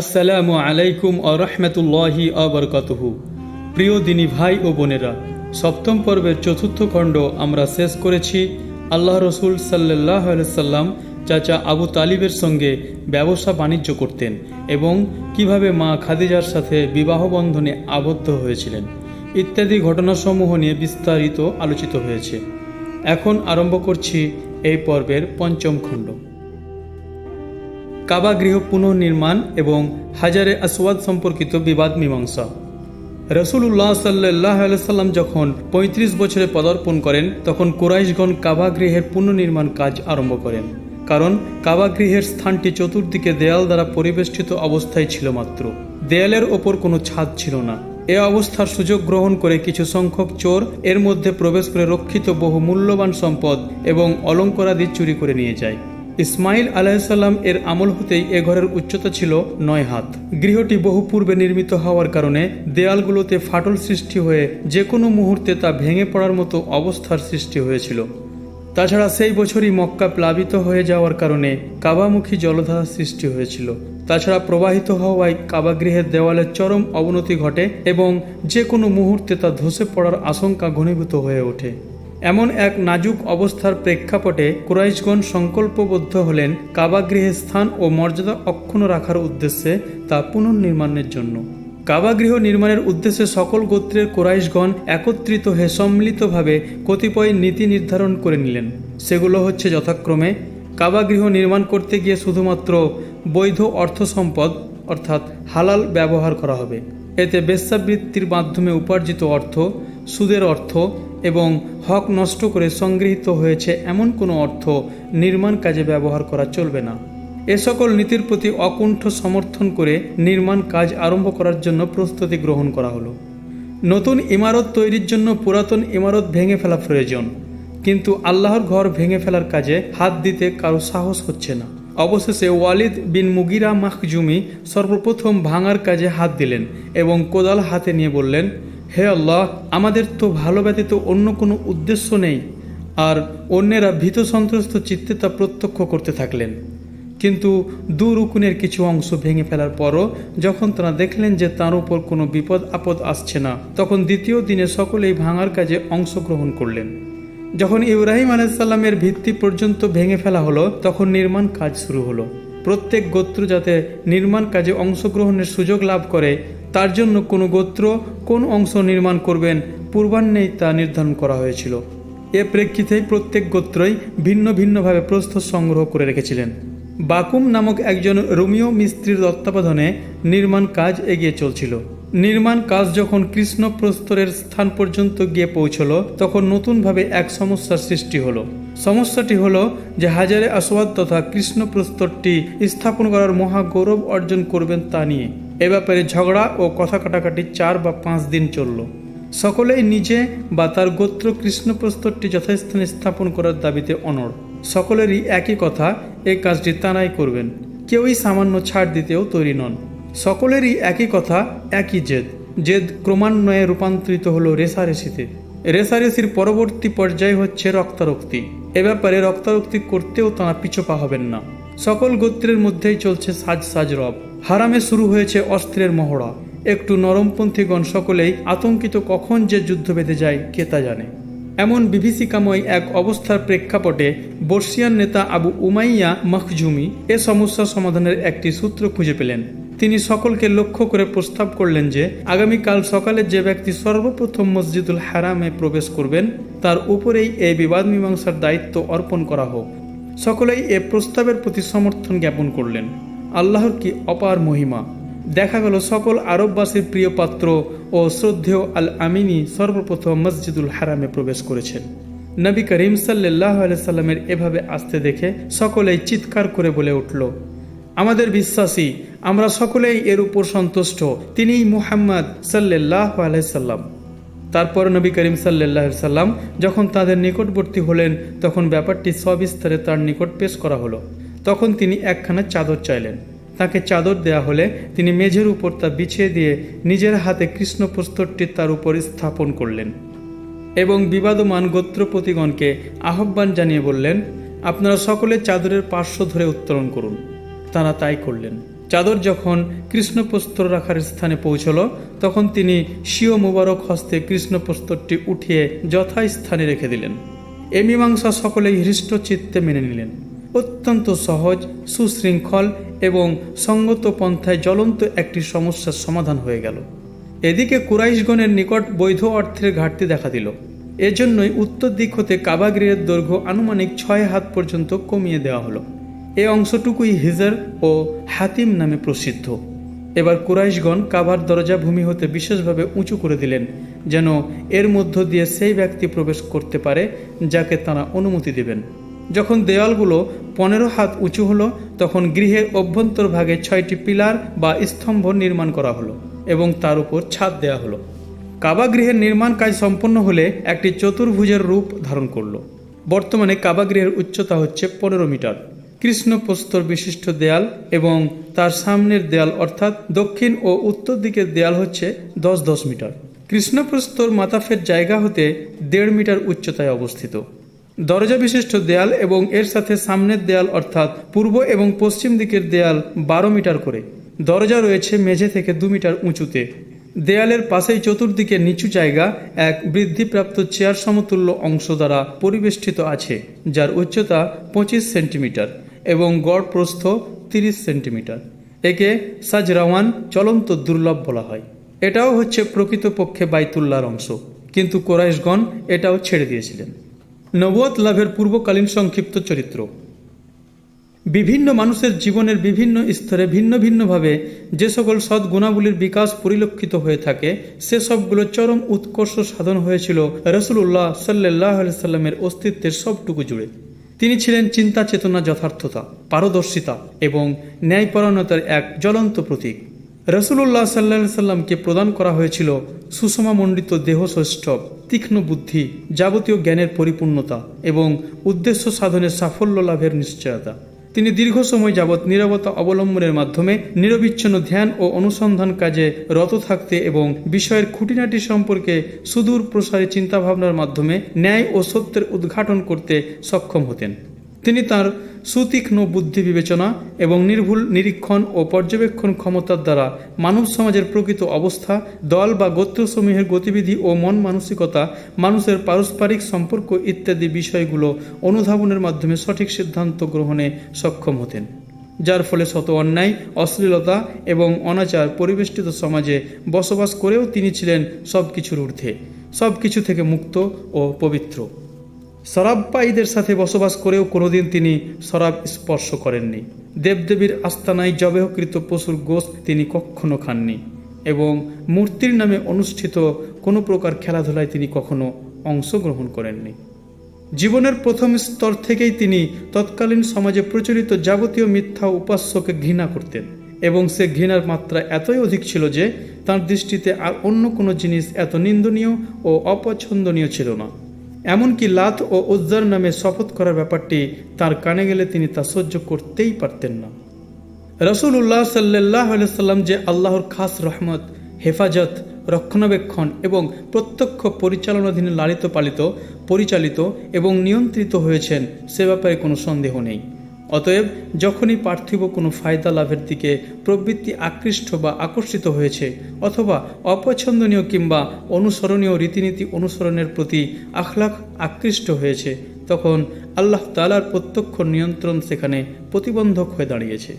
আসসালামু আলাইকুম আ রহমতুল্লাহি আবরকাতহু প্রিয় দিনী ভাই ও বোনেরা, সপ্তম পর্বের চতুর্থ খণ্ড আমরা শেষ করেছি আল্লাহ রসুল সাল্লাহ সাল্লাম চাচা আবু তালিবের সঙ্গে ব্যবসা বাণিজ্য করতেন এবং কীভাবে মা খাদিজার সাথে বিবাহ বন্ধনে আবদ্ধ হয়েছিলেন ইত্যাদি ঘটনাসমূহ নিয়ে বিস্তারিত আলোচিত হয়েছে। এখন আরম্ভ করছি এই পর্বের পঞ্চম খণ্ড। কাবা গৃহ পুনর্নির্মাণ এবং হাজারে আসওয়াদ সম্পর্কিত বিবাদ মীমাংসা। রসুল্লাহ সাল্লাহ সাল্লাম যখন ৩৫ বছরে পদার্পণ করেন, তখন কোরাইশগণ কাবা গৃহের পুনর্নির্মাণ কাজ আরম্ভ করেন। কারণ কাবা গৃহের স্থানটি চতুর্দিকে দেয়াল দ্বারা পরিবেষ্টিত অবস্থায় ছিল মাত্র। দেয়ালের ওপর কোনো ছাদ ছিল না। এ অবস্থার সুযোগ গ্রহণ করে কিছু সংখ্যক চোর এর মধ্যে প্রবেশ করে রক্ষিত বহু মূল্যবান সম্পদ এবং অলঙ্করাদি চুরি করে নিয়ে যায়। ইসমাইল আলাহিসাল্লাম এর আমল হতেই এ ঘরের উচ্চতা ছিল নয় হাত। গৃহটি বহু পূর্বে নির্মিত হওয়ার কারণে দেয়ালগুলোতে ফাটল সৃষ্টি হয়ে যে কোনো মুহূর্তে তা ভেঙে পড়ার মতো অবস্থার সৃষ্টি হয়েছিল। তাছাড়া সেই বছরই মক্কা প্লাবিত হয়ে যাওয়ার কারণে কাবামুখী জলধারা সৃষ্টি হয়েছিল। তাছাড়া প্রবাহিত হওয়ায় কাবাগৃহের দেওয়ালের চরম অবনতি ঘটে এবং যে কোনো মুহূর্তে তা ধসে পড়ার আশঙ্কা ঘনীভূত হয়ে ওঠে। এমন এক নাজুক অবস্থার প্রেক্ষাপটে কুরাইশগণ সংকল্পবদ্ধ হলেন কাবাগৃহের স্থান ও মর্যাদা অক্ষুণ্ণ রাখার উদ্দেশ্যে তা পুনর্নির্মাণের জন্য। কাবাগৃহ নির্মাণের উদ্দেশ্যে সকল গোত্রের কোরাইশগণ একত্রিত হয়ে সম্মিলিতভাবে কতিপয় নীতি নির্ধারণ করে নিলেন। সেগুলো হচ্ছে যথাক্রমে কাবাগৃহ নির্মাণ করতে গিয়ে শুধুমাত্র বৈধ অর্থ সম্পদ, অর্থাৎ হালাল ব্যবহার করা হবে। এতে বেশ্যাবৃত্তির মাধ্যমে উপার্জিত অর্থ, সুদের অর্থ এবং হক নষ্ট করে সংগৃহীত হয়েছে এমন কোনো অর্থ নির্মাণ কাজে ব্যবহার করা চলবে না। এ সকল নীতির প্রতি অকুণ্ঠ সমর্থন করে নির্মাণ কাজ আরম্ভ করার জন্য প্রস্তুতি গ্রহণ করা হলো। নতুন ইমারত তৈরির জন্য পুরাতন ইমারত ভেঙে ফেলা প্রয়োজন, কিন্তু আল্লাহর ঘর ভেঙে ফেলার কাজে হাত দিতে কারও সাহস হচ্ছে না। অবশেষে ওয়ালিদ বিন মুগিরা মাখজুমি সর্বপ্রথম ভাঙার কাজে হাত দিলেন এবং কোদাল হাতে নিয়ে বললেন হে আল্লাহ, আমাদের তো ভালো ব্যতীত অন্য কোনো উদ্দেশ্য নেই। আর অন্যেরা ভীত সন্ত্রস্ত চিত্তে তা প্রত্যক্ষ করতে থাকলেন। কিন্তু দু রুকুনের কিছু অংশ ভেঙে ফেলার পরও যখন তারা দেখলেন যে তার উপর কোনো বিপদ আপদ আসছে না, তখন দ্বিতীয় দিনে সকলেই ভাঙার কাজে অংশগ্রহণ করলেন। যখন ইব্রাহিম আলাইসাল্লামের ভিত্তি পর্যন্ত ভেঙে ফেলা হলো, তখন নির্মাণ কাজ শুরু হলো। প্রত্যেক গোত্র যাতে নির্মাণ কাজে অংশগ্রহণের সুযোগ লাভ করে তার জন্য কোনো গোত্র কোন অংশ নির্মাণ করবেন পূর্বাহ্নেই তা নির্ধারণ করা হয়েছিল। এ প্রেক্ষিতেই প্রত্যেক গোত্রই ভিন্ন ভিন্নভাবে প্রস্তুত সংগ্রহ করে রেখেছিলেন। বাকুম নামক একজন রোমিও মিস্ত্রির তত্ত্বাবধানে নির্মাণ কাজ এগিয়ে চলছিল। নির্মাণ কাজ যখন কৃষ্ণ প্রস্তরের স্থান পর্যন্ত গিয়ে পৌঁছল, তখন নতুনভাবে এক সমস্যার সৃষ্টি হলো। সমস্যাটি হলো যে হাজারে আসওয়াদ তথা কৃষ্ণ প্রস্তরটি স্থাপন করার মহা গৌরব অর্জন করবেন তা নিয়ে। এ ব্যাপারে ঝগড়া ও কথা কাটাকাটি চার বা পাঁচ দিন চলল। সকলেই নিজে বা তার গোত্র কৃষ্ণপ্রস্তরটি যথাস্থানে স্থাপন করার দাবিতে অনড়। সকলেরই একই কথা এই কাজটি তারাই করবেন। কেউই সামান্য ছাড় দিতেও তৈরি নন। সকলেরই একই কথা, একই জেদ। জেদ ক্রমান্বয়ে রূপান্তরিত হলো রেসারেসিতে রেসারেসির পরবর্তী পর্যায় হচ্ছে রক্তারক্তি। এ ব্যাপারে রক্তারক্তি করতেও তাঁরা পিছপা হবেন না। সকল গোত্রের মধ্যেই চলছে সাজ সাজ রব। হারামে শুরু হয়েছে অস্ত্রের মহড়া। একটু নরমপন্থীগণ সকলেই আতঙ্কিত কখন যে যুদ্ধ বেঁধে যায় কে তা জানে। এমন বিভীষিকাময় এক অবস্থার প্রেক্ষাপটে বর্ষিয়ান নেতা আবু উমাইয়া মখজুমি এ সমস্যা সমাধানের একটি সূত্র খুঁজে পেলেন। তিনি সকলকে লক্ষ্য করে প্রস্তাব করলেন যে, আগামীকাল সকালে যে ব্যক্তি সর্বপ্রথম মসজিদুল হারামে প্রবেশ করবেন, তার উপরেই এই বিবাদ মীমাংসার দায়িত্ব অর্পণ করা হোক। সকলেই এ প্রস্তাবের প্রতি সমর্থন জ্ঞাপন করলেন। আল্লাহর কি অপার মহিমা? দেখা গেল সকল আরববাসীর প্রিয় পাত্র ও শ্রদ্ধেয় আল আমিনী সর্বপ্রথম মসজিদুল হারামে প্রবেশ করেছেন। নবী করিম সাল্লাহ সাল্লামের এভাবে আসতে দেখে সকলেই চিৎকার করে বলে উঠল, আমাদের বিশ্বাসী, আমরা সকলেই এর উপর সন্তুষ্ট, তিনিই মুহাম্মদ সাল্লাহ আলাইসাল্লাম তারপর নবী করিম সাল্লাহ সাল্লাম যখন তাদের নিকটবর্তী হলেন, তখন ব্যাপারটি সবিস্তারে তার নিকট পেশ করা হলো। তখন তিনি একখানা চাদর চাইলেন। তাকে চাদর দেয়া হলে তিনি মেঝের উপর তা বিছিয়ে দিয়ে নিজের হাতে কৃষ্ণ প্রস্তরটি তার উপর স্থাপন করলেন এবং বিবাদমান গোত্রপতিগণকে আহ্বান জানিয়ে বললেন, আপনারা সকলে চাদরের পার্শ্ব ধরে উত্তোলন করুন। তারা তাই করলেন। চাদর যখন কৃষ্ণপ্রস্তর রাখার স্থানে পৌঁছল, তখন তিনি স্বীয় মুবারক হস্তে কৃষ্ণপ্রস্তরটি উঠিয়ে যথাস্থানে রেখে দিলেন। এ মীমাংসা সকলেই হৃষ্ট চিত্তে মেনে নিলেন। অত্যন্ত সহজ, সুশৃঙ্খল এবং সঙ্গত পন্থায় জ্বলন্ত একটি সমস্যার সমাধান হয়ে গেল। এদিকে কুরাইশগণের নিকট বৈধ অর্থের ঘাটতি দেখা দিল। এজন্যই উত্তর দিক হতে কাবাগৃহের দৈর্ঘ্য আনুমানিক ছয় হাত পর্যন্ত কমিয়ে দেওয়া হলো। এ অংশটুকুই হিজার ও হাতিম নামে প্রসিদ্ধ। এবার কুরাইশগণ কাবার দরজা ভূমি হতে বিশেষভাবে উঁচু করে দিলেন, যেন এর মধ্য দিয়ে সেই ব্যক্তি প্রবেশ করতে পারে যাকে তারা অনুমতি দেবেন। যখন দেওয়ালগুলো পনেরো হাত উঁচু হলো, তখন গৃহের অভ্যন্তর ভাগে ছয়টি পিলার বা স্তম্ভ নির্মাণ করা হলো এবং তার উপর ছাদ দেওয়া হলো। কাবা গৃহের নির্মাণ কাজ সম্পন্ন হলে একটি চতুর্ভুজের রূপ ধারণ করল। বর্তমানে কাবা গৃহের উচ্চতা হচ্ছে পনেরো মিটার। কৃষ্ণপ্রস্তর বিশিষ্ট দেয়াল এবং তার সামনের দেয়াল অর্থাৎ দক্ষিণ ও উত্তর দিকের দেয়াল হচ্ছে দশ দশ মিটার। কৃষ্ণপ্রস্তর মাতাফের জায়গা হতে দেড় মিটার উচ্চতায় অবস্থিত। দরজা বিশিষ্ট দেয়াল এবং এর সাথে সামনের দেয়াল অর্থাৎ পূর্ব এবং পশ্চিম দিকের দেয়াল বারো মিটার করে। দরজা রয়েছে মেঝে থেকে দু মিটার উঁচুতে। দেয়ালের পাশেই চতুর্দিকে নিচু জায়গা এক বৃদ্ধিপ্রাপ্ত চেয়ার সমতুল্য অংশ দ্বারা পরিবেষ্টিত আছে, যার উচ্চতা পঁচিশ সেন্টিমিটার। এবং গড় প্রস্থ তিরিশ সেন্টিমিটার। একে সাজরাওয়ান চলন্ত দুর্লভ বলা হয়। এটাও হচ্ছে প্রকৃতপক্ষে বাইতুল্লার অংশ। কিন্তু কোরাইশগণ এটাও ছেড়ে দিয়েছিলেন। নবুয়ত লাভের পূর্বকালীন সংক্ষিপ্ত চরিত্র। বিভিন্ন মানুষের জীবনের বিভিন্ন স্তরে ভিন্ন ভিন্নভাবে যে সকল সদ্গুণাবলীর বিকাশ পরিলক্ষিত হয়ে থাকে সেসবগুলো চরম উৎকর্ষ সাধন হয়েছিল রসুল্লাহ সাল্লাহ সাল্লামের অস্তিত্বের সবটুকু জুড়ে। তিনি ছিলেন চিন্তা চেতনা যথার্থতা, পারদর্শিতা এবং ন্যায়পরায়ণতার এক জ্বলন্ত প্রতীক। রসুল্লাহ সাল্লা সাল্লামকে প্রদান করা হয়েছিল সুষমামণ্ডিত দেহসৈষ্ঠব তীক্ষ্ণ বুদ্ধি, যাবতীয় জ্ঞানের পরিপূর্ণতা এবং উদ্দেশ্য সাধনের সাফল্য লাভের নিশ্চয়তা। তিনি দীর্ঘ সময় যাবৎ নিরবতা অবলম্বনের মাধ্যমে নিরবিচ্ছিন্ন ধ্যান ও অনুসন্ধান কাজে রত থাকতে এবং বিষয়ের খুঁটিনাটি সম্পর্কে সুদূর প্রসারী চিন্তাভাবনার মাধ্যমে ন্যায় ও সত্যের উদ্ঘাটন করতে সক্ষম হতেন। তিনি তার সুতীক্ষ্ণ বুদ্ধি বিবেচনা এবং নির্ভুল নিরীক্ষণ ও পর্যবেক্ষণ ক্ষমতার দ্বারা মানব সমাজের প্রকৃত অবস্থা, দল বা গোত্রসমূহের গতিবিধি ও মন মানসিকতা, মানুষের পারস্পরিক সম্পর্ক ইত্যাদি বিষয়গুলো অনুধাবনের মাধ্যমে সঠিক সিদ্ধান্ত গ্রহণে সক্ষম হতেন, যার ফলে শত অন্যায়, অশ্লীলতা এবং অনাচার পরিবেষ্টিত সমাজে বসবাস করেও তিনি ছিলেন সব কিছুর ঊর্ধ্বে সব কিছু থেকে মুক্ত ও পবিত্র। শরাবপায়ীদের সাথে বসবাস করেও কোনোদিন তিনি শরাব স্পর্শ করেননি। দেবদেবীর আস্তানায় জবেহকৃত পশুর গোস্ত তিনি কখনো খাননি এবং মূর্তির নামে অনুষ্ঠিত কোনো প্রকার খেলাধুলায় তিনি কখনো অংশগ্রহণ করেননি। জীবনের প্রথম স্তর থেকেই তিনি তৎকালীন সমাজে প্রচলিত যাবতীয় মিথ্যা উপাস্যকে ঘৃণা করতেন এবং সে ঘৃণার মাত্রা এতই অধিক ছিল যে তার দৃষ্টিতে আর অন্য কোনো জিনিস এত নিন্দনীয় ও অপছন্দনীয় ছিল না। এমনকি লাত ও উজ্জার নামে শপথ করার ব্যাপারটি তার কানে গেলে তিনি তা সহ্য করতেই পারতেন না। রসুল উল্লাহ সাল্লাহ সাল্লাম যে আল্লাহর খাস রহমত, হেফাজত, রক্ষণাবেক্ষণ এবং প্রত্যক্ষ পরিচালনাধীনে লালিত, পালিত, পরিচালিত এবং নিয়ন্ত্রিত হয়েছেন, সে ব্যাপারে কোনো সন্দেহ নেই। অতএব যখনই পার্থিব কোনো ফায়দা লাভের দিকে প্রবৃত্তি আকৃষ্ট বা আকর্ষিত হয়েছে অথবা অপছন্দনীয় কিংবা অনুসরণীয় রীতিনীতি অনুসরণের প্রতি আখলাখ আকৃষ্ট হয়েছে, তখন আল্লাহ তালার প্রত্যক্ষ নিয়ন্ত্রণ সেখানে প্রতিবন্ধক হয়ে দাঁড়িয়েছে।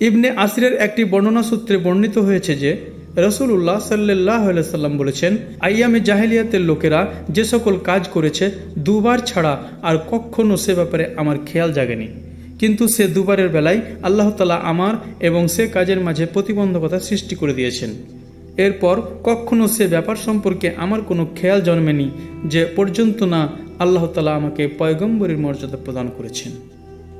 ইবনে আসিরের একটি বর্ণনা সূত্রে বর্ণিত হয়েছে যে রসুল্লাহ সাল্লাহ সাল্লাম বলেছেন, আইয়ামে জাহেলিয়াতের লোকেরা যে সকল কাজ করেছে, দুবার ছাড়া আর কখনো সে ব্যাপারে আমার খেয়াল জাগেনি। কিন্তু সে দুবারের বেলায় আল্লাহ তালা আমার এবং সে কাজের মাঝে প্রতিবন্ধকতা সৃষ্টি করে দিয়েছেন। এরপর কখনো সে ব্যাপার সম্পর্কে আমার কোনো খেয়াল জন্মেনি যে পর্যন্ত না আল্লাহ তালা আমাকে পয়গম্বরীর মর্যাদা প্রদান করেছেন।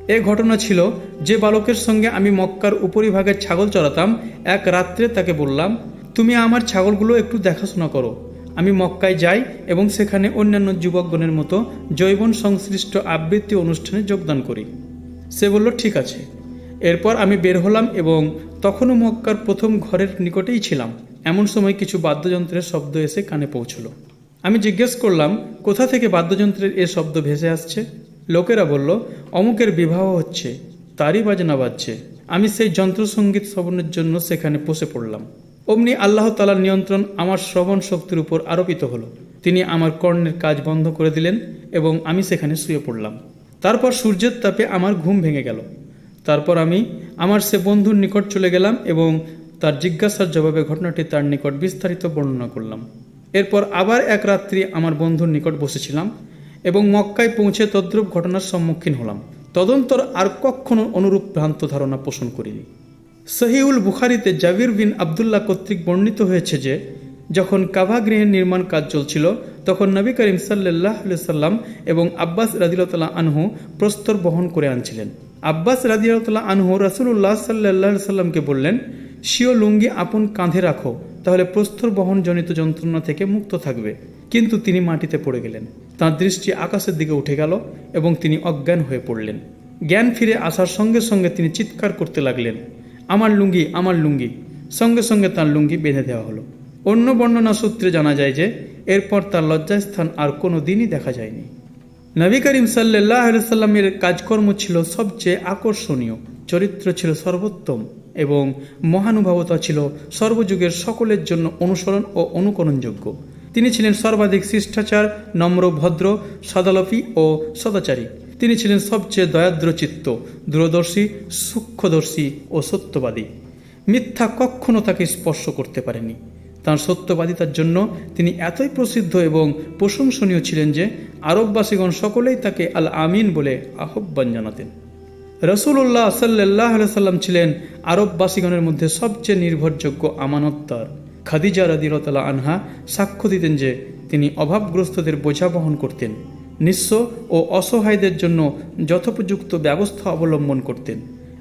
এ ঘটনা ছিল যে বালকের সঙ্গে আমি মক্কার উপরিভাগে ছাগল চড়াতাম, এক রাত্রে তাকে বললাম, তুমি আমার ছাগলগুলো একটু দেখাশোনা করো। আমি মক্কায় যাই এবং সেখানে অন্যান্য যুবকগণের মতো জৈবন সংশ্লিষ্ট আবৃত্তি অনুষ্ঠানে যোগদান করি। সে বলল, ঠিক আছে। এরপর আমি বের হলাম এবং তখনও মক্কার প্রথম ঘরের নিকটেই ছিলাম। এমন সময় কিছু বাদ্যযন্ত্রের শব্দ এসে কানে পৌঁছল। আমি জিজ্ঞেস করলাম, কোথা থেকে বাদ্যযন্ত্রের এ শব্দ ভেসে আসছে? লোকেরা বলল, অমুকের বিবাহ হচ্ছে, তারই বাজনা বাজছে। আমি সেই যন্ত্রসঙ্গীত শ্রবণের জন্য সেখানে বসে পড়লাম। অমনি আল্লাহ তালার নিয়ন্ত্রণ আমার শ্রবণ শক্তির উপর আরোপিত হলো। তিনি আমার কর্ণের কাজ বন্ধ করে দিলেন এবং আমি সেখানে শুয়ে পড়লাম। তারপর সূর্যের তাপে আমার ঘুম ভেঙে গেল। তারপর আমি আমার সে বন্ধুর নিকট চলে গেলাম এবং তার জিজ্ঞাসার জবাবে ঘটনাটি তার নিকট বিস্তারিত বর্ণনা করলাম। এরপর আবার এক রাত্রি আমার বন্ধুর নিকট বসেছিলাম এবং মক্কায় পৌঁছে তদ্রূপ ঘটনার সম্মুখীন হলাম। তদন্তর আর কখনো অনুরূপ ভ্রান্ত ধারণা পোষণ করিনি। সহিউল বুখারিতে জাবির বিন আবদুল্লাহ কর্তৃক বর্ণিত হয়েছে যে, যখন কাভা গৃহের নির্মাণ কাজ চলছিল তখন নবী করিম সাল্লাহ সাল্লাম এবং আব্বাস রাদিলতাল্লাহ আনহু প্রস্তর বহন করে আনছিলেন। আব্বাস রাদিয়াল্লাহ আনহু রাসুল্লাহ সাল্লাহ সাল্লামকে বললেন সিও লুঙ্গি আপন কাঁধে রাখো, তাহলে প্রস্তর বহনজনিত যন্ত্রণা থেকে মুক্ত থাকবে। কিন্তু তিনি মাটিতে পড়ে গেলেন। তাঁর দৃষ্টি আকাশের দিকে উঠে গেল এবং তিনি অজ্ঞান হয়ে পড়লেন। জ্ঞান ফিরে আসার সঙ্গে সঙ্গে তিনি চিৎকার করতে লাগলেন, আমার লুঙ্গি আমার লুঙ্গি। সঙ্গে সঙ্গে তার লুঙ্গি বেঁধে দেওয়া হলো। অন্য বর্ণনা সূত্রে জানা যায় যে এরপর তার লজ্জাস্থান আর কোনো দিনই দেখা যায়নি। নবী করিম সাল্লাহ সাল্লামের কাজকর্ম ছিল সবচেয়ে আকর্ষণীয়। চরিত্র ছিল সর্বোত্তম এবং মহানুভবতা ছিল সর্বযুগের সকলের জন্য অনুসরণ ও অনুকরণযোগ্য। তিনি ছিলেন সর্বাধিক শিষ্টাচার, নম্র ভদ্র সদালপী ও সদাচারী। তিনি ছিলেন সবচেয়ে দয়াদ্র চিত্ত, দূরদর্শী, সূক্ষ্মদর্শী ও সত্যবাদী। মিথ্যা কখনো তাকে স্পর্শ করতে পারেনি। তাঁর সত্যবাদিতার জন্য তিনি এতই প্রসিদ্ধ এবং প্রশংসনীয় ছিলেন যে আরববাসীগণ সকলেই তাকে আল আমিন বলে আহ্বান জানাতেন। রসুল্লাহ সাল্লাহ সাল্লাম ছিলেন আরববাসীগণের মধ্যে সবচেয়ে নির্ভরযোগ্য আমানতদার খাদিজা রাদিরতলা আনহা সাক্ষ্য দিতেন যে তিনি অভাবগ্রস্তদের বোঝা বহন করতেন, নিঃস্ব ও অসহায়দের জন্য যথোপযুক্ত ব্যবস্থা অবলম্বন করতেন।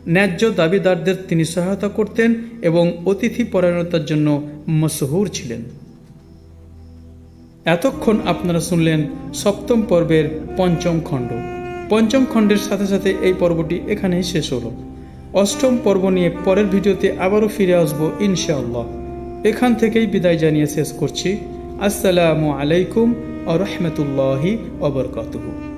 ন্যায্য দাবিদারদের তিনি সহায়তা করতেন এবং অতিথি পরায়ণতার জন্য মশহুর ছিলেন। এতক্ষণ আপনারা শুনলেন সপ্তম পর্বের পঞ্চম খণ্ড। পঞ্চম খণ্ডের সাথে সাথে এই পর্বটি এখানেই শেষ হলো। অষ্টম পর্ব নিয়ে পরের ভিডিওতে আবারও ফিরে আসব ইনশাআল্লাহ। এখান থেকেই বিদায় জানিয়ে শেষ করছি। আসসালামু আলাইকুম আ রহমতুল্লাহি অবরকাতুহু